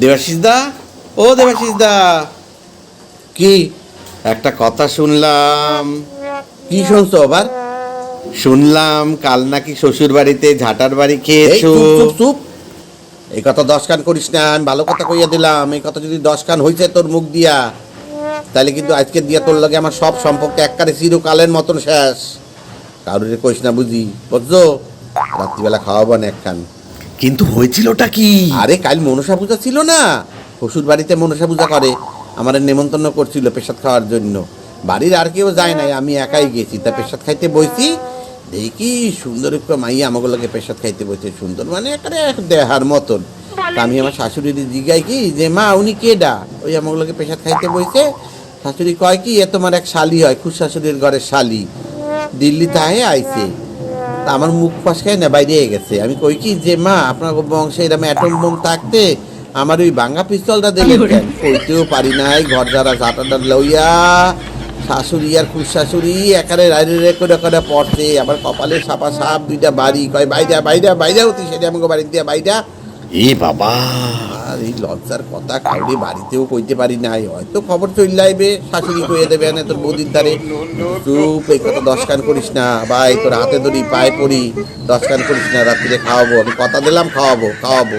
দেবাশিস দা ও দেবাশিস দা কি? একটা কথা শুনলাম। কি শুনছো আবার? শুনলাম কাল নাকি শ্বশুর বাড়িতে ঝাটার বাড়ি খেয়েছো। চুপ এই কথা দশ কান করিস না আমি ভালো কথা কইয়া দিলাম। এই কথা যদি দশ কান হয়েছে তোর মুখ দিয়া তাহলে কিন্তু আজকে দিয়া তোর লগে আমার সব সম্পর্ক একবারে চিরকালের মতন শেষ। কারোর কইস না বুঝি। বুঝছ? রাত্রিবেলা খাওয়াবো না একখান। কিন্তু হয়েছিলটা কি? আরে, কাল মনসা পূজা ছিল না। শ্বশুর বাড়িতে মনসা পূজা করে। আমার নেমন্তন্ন করছিল পেশাদ খাওয়ার জন্য। বাড়ির আর কেউ যায় নাই, আমি একাই গেছি। তা পেশাদ খাইতে বইছি। দেখি সুন্দর একটু মাইয়া আমাগুলোকে পেশাদ খাইতে বসে সুন্দর মানে একটা দেহার মতন। তা আমি আমার শাশুড়ি জিগাই কি, যে, মা, উনি কেডা? ওই আমাগুলোকে পেশাদ খাইতে বইছে। শাশুড়ি কয় কি, এ তোমার এক শালি হয়, খুশ শাশুড়ির ঘরের শালি। দিল্লি তাহে আইছে। তা আমার মুখ ফসকায় না বাইরে গেছে। আমি কই কি যে মা আপনার বংশে এরকম অ্যাটম বোম থাকতে আমার ওই ভাঙা পিস্তলটা দিলেন কেন? কইতেও পারি নাই ঘর যারা ঝাঁটাটা লইয়া শাশুড়ি আর খুশ শাশুড়ি একারে রাইরে রে করে করে পড়ছে। আবার কপালে সাপা সাপ দুইটা বাড়ি কয় বাইরা বাইরা বাইরা হতি সেটা আমাকে বাড়ি দিয়া বাইরা এ বাবা। এই লজ্জার কথা কাউরে বাড়িতেও কইতে পারি নাই। হয়তো খবর চল লাইবে শাশুড়ি কইয়ে দেবে না তোর বৌদির দ্বারে। চুপ, এই কথা দশ কান করিস না। ভাই, তোর হাতে ধরি, পায়ে পড়ি। দশ কান করিস না, রাত্রিরে খাওয়াবো। আমি কথা দিলাম, খাওয়াবো খাওয়াবো।